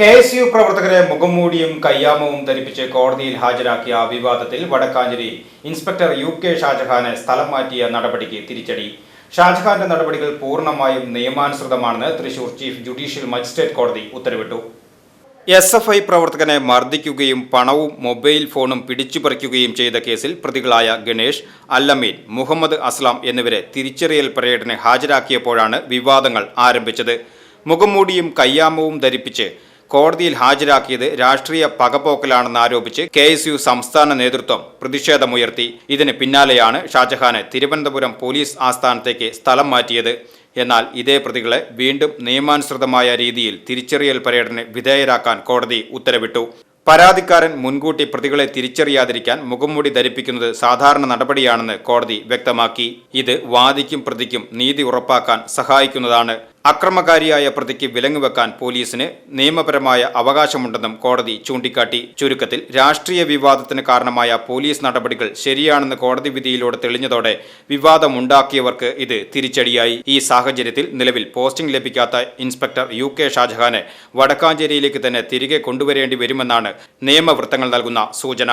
K S U പ്രവർത്തകരെ മുഖംമൂടിയും കയ്യാമവും ധരിപ്പിച്ച് കോടതിയിൽ ഹാജരാക്കിയ വിവാദത്തിൽ വടക്കാഞ്ചേരി ഇൻസ്പെക്ടർ യു കെ ഷാജഹാനെ സ്ഥലം മാറ്റിയ നടപടിക്ക് തിരിച്ചടി. ഷാജഹാന്റെ നടപടികൾ പൂർണമായും നിയമാനുസൃതമാണെന്ന് തൃശൂർ ചീഫ് ജുഡീഷ്യൽ മജിസ്ട്രേറ്റ് കോടതി ഉത്തരവിട്ടു. എസ് എഫ് ഐ പ്രവർത്തകനെ മർദ്ദിക്കുകയും പണവും മൊബൈൽ ഫോണും പിടിച്ചുപറിക്കുകയും ചെയ്ത കേസിൽ പ്രതികളായ ഗണേഷ് അല്ലമീൻ മുഹമ്മദ് അസ്ലാം എന്നിവരെ തിരിച്ചറിയൽ പരേഡിന് ഹാജരാക്കിയപ്പോഴാണ് വിവാദങ്ങൾ ആരംഭിച്ചത്. മുഖംമൂടിയും കയ്യാമവും ധരിപ്പിച്ച് കോടതിയിൽ ഹാജരാക്കിയത് രാഷ്ട്രീയ പകപോക്കലാണെന്ന് ആരോപിച്ച് കെ എസ് യു സംസ്ഥാന നേതൃത്വം പ്രതിഷേധമുയർത്തി. ഇതിന് പിന്നാലെയാണ് ഷാജഹാനെ തിരുവനന്തപുരം പോലീസ് ആസ്ഥാനത്തേക്ക് സ്ഥലം മാറ്റിയത്. എന്നാൽ ഇതേ പ്രതികളെ വീണ്ടും നിയമാനുസൃതമായ രീതിയിൽ തിരിച്ചറിയൽ പരേഡിന് വിധേയരാക്കാൻ കോടതി ഉത്തരവിട്ടു. പരാതിക്കാരൻ മുൻകൂട്ടി പ്രതികളെ തിരിച്ചറിയാതിരിക്കാൻ മുഖംമൂടി ധരിപ്പിക്കുന്നത് സാധാരണ നടപടിയാണെന്ന് കോടതി വ്യക്തമാക്കി. ഇത് വാദിക്കും പ്രതിക്കും നീതി ഉറപ്പാക്കാൻ സഹായിക്കുന്നതാണ് അക്രമകാരിയായ പ്രതിക്ക് വിലങ്ങുവെക്കാൻ പോലീസിന് നിയമപരമായ അവകാശമുണ്ടെന്നും കോടതി ചൂണ്ടിക്കാട്ടി. ചുരുക്കത്തിൽ രാഷ്ട്രീയ വിവാദത്തിന് കാരണമായ പോലീസ് നടപടികൾ ശരിയാണെന്ന് കോടതി വിധിയിലൂടെ തെളിഞ്ഞതോടെ വിവാദമുണ്ടാക്കിയവർക്ക് ഇത് തിരിച്ചടിയായി. ഈ സാഹചര്യത്തിൽ നിലവിൽ പോസ്റ്റിംഗ് ലഭിക്കാത്ത ഇൻസ്പെക്ടർ യു കെ ഷാജഹാനെ വടക്കാഞ്ചേരിയിലേക്ക് തന്നെ തിരികെ കൊണ്ടുവരേണ്ടി വരുമെന്നാണ് നിയമവൃത്തങ്ങൾ നൽകുന്ന സൂചന.